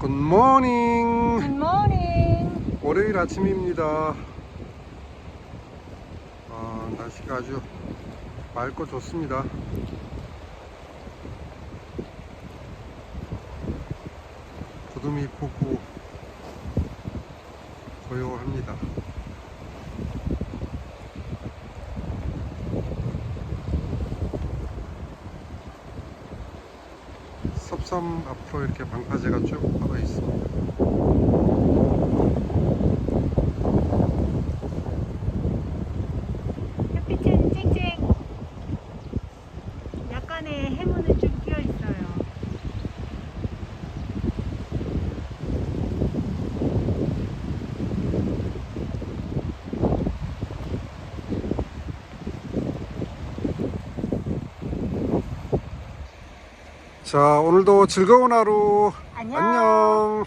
굿모닝 굿모닝. 월요일 아침입니다. 아, 날씨가 아주 맑고 좋습니다. 구름이 보고 고요합니다 섭섬 앞으로 이렇게 방파제가 쭉 뻗어 있습니다 햇빛은 쨍쨍. 약간의 해문은 좀 끼어 있어요. 자 오늘도 즐거운 하루 안녕. 안녕.